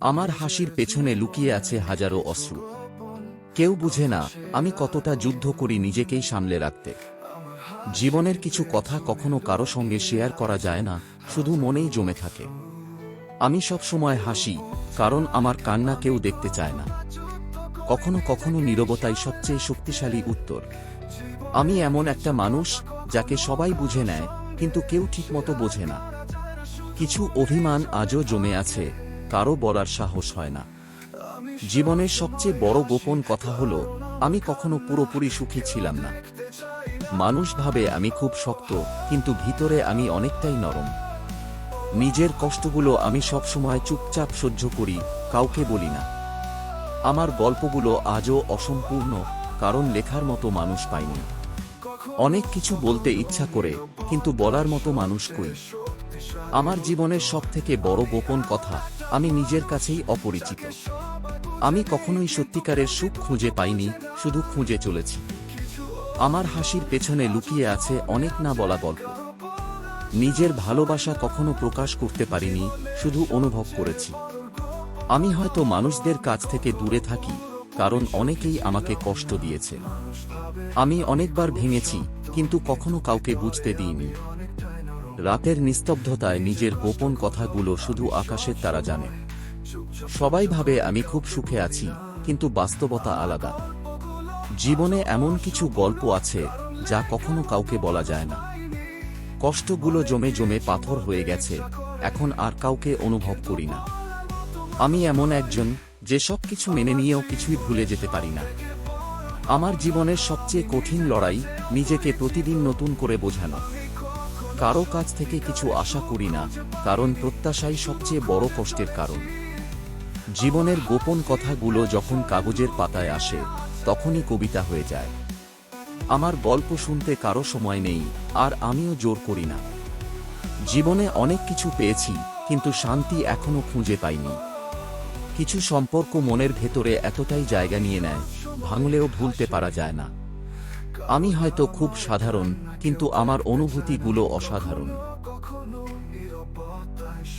আমার হাসির পেছনে লুকিয়ে আছে হাজারো অশ্রু। কেউ বুঝে না, আমি কতটা যুদ্ধ করি নিজেকেই সামলে রাখতে। জীবনের কিছু কথা কখনো কারও সঙ্গে শেয়ার করা যায় না, শুধু মনেই জমে থাকে। আমি সব সময় হাসি, কারণ আমার কান্না কেউ দেখতে চায় না। কখনো কখনো নীরবতাই সবচেয়ে শক্তিশালী উত্তর। আমি এমন একটা মানুষ, যাকে সবাই বুঝে নেয়, কিন্তু কেউ ঠিকমতো বোঝে না। কিছু অভিমান আজও জমে আছে কারও বলার সাহস হয় না। জীবনের সবচেয়ে বড় গোপন কথা হলো, আমি কখনো পুরোপুরি সুখী ছিলাম না। মানুষ ভাবে আমি খুব শক্ত, কিন্তু ভিতরে আমি অনেকটাই নরম। নিজের কষ্টগুলো আমি সবসময় চুপচাপ সহ্য করি, কাউকে বলি না। আমার গল্পগুলো আজও অসম্পূর্ণ, কারণ লেখার মতো মানুষ পাইনি। অনেক কিছু বলতে ইচ্ছা করে, কিন্তু বলার মতো মানুষ কই? আমার জীবনের সবথেকে বড় গোপন কথা আমি নিজের কাছেই অপরিচিত। আমি কখনোই সত্যিকারের সুখ খুঁজে পাইনি, শুধু খুঁজে চলেছি। আমার হাসির পেছনে লুকিয়ে আছে অনেক না বলা গল্প। নিজের ভালোবাসা কখনো প্রকাশ করতে পারিনি, শুধু অনুভব করেছি। আমি হয়তো মানুষদের কাছ থেকে দূরে থাকি, কারণ অনেকেই আমাকে কষ্ট দিয়েছে। আমি অনেকবার ভেঙেছি, কিন্তু কখনো কাউকে বুঝতে দিইনি। রাতের নিস্তব্ধতায় নিজের গোপন কথাগুলো শুধু আকাশের তারা জানে। সবাই ভাবে আমি খুব সুখে আছি, কিন্তু বাস্তবতা আলাদা। জীবনে এমন কিছু গল্প আছে, যা কখনো কাউকে বলা যায় না। কষ্টগুলো জমে জমে পাথর হয়ে গেছে, এখন আর কাউকে অনুভব করি না। আমি এমন একজন, যে সব কিছু মেনে নিয়েও কিছুই ভুলে যেতে পারি না। আমার জীবনের সবচেয়ে কঠিন লড়াই, নিজেকে প্রতিদিন নতুন করে বোঝানো। কারও কাছ থেকে কিছু আশা করি না, কারণ প্রত্যাশাই সবচেয়ে বড় কষ্টের কারণ। জীবনের গোপন কথাগুলো যখন কাগজের পাতায় আসে, তখনই কবিতা হয়ে যায়। আমার গল্প শুনতে কারও সময় নেই, আর আমিও জোর করি না। জীবনে অনেক কিছু পেয়েছি, কিন্তু শান্তি এখনও খুঁজে পাইনি। কিছু সম্পর্ক মনের ভেতরে এতটাই জায়গা নিয়ে নেয়, ভাঙলেও ভুলতে পারা যায় না। আমি হয়তো খুব সাধারণ কিন্তু আমার অনুভূতিগুলো অসাধারণ।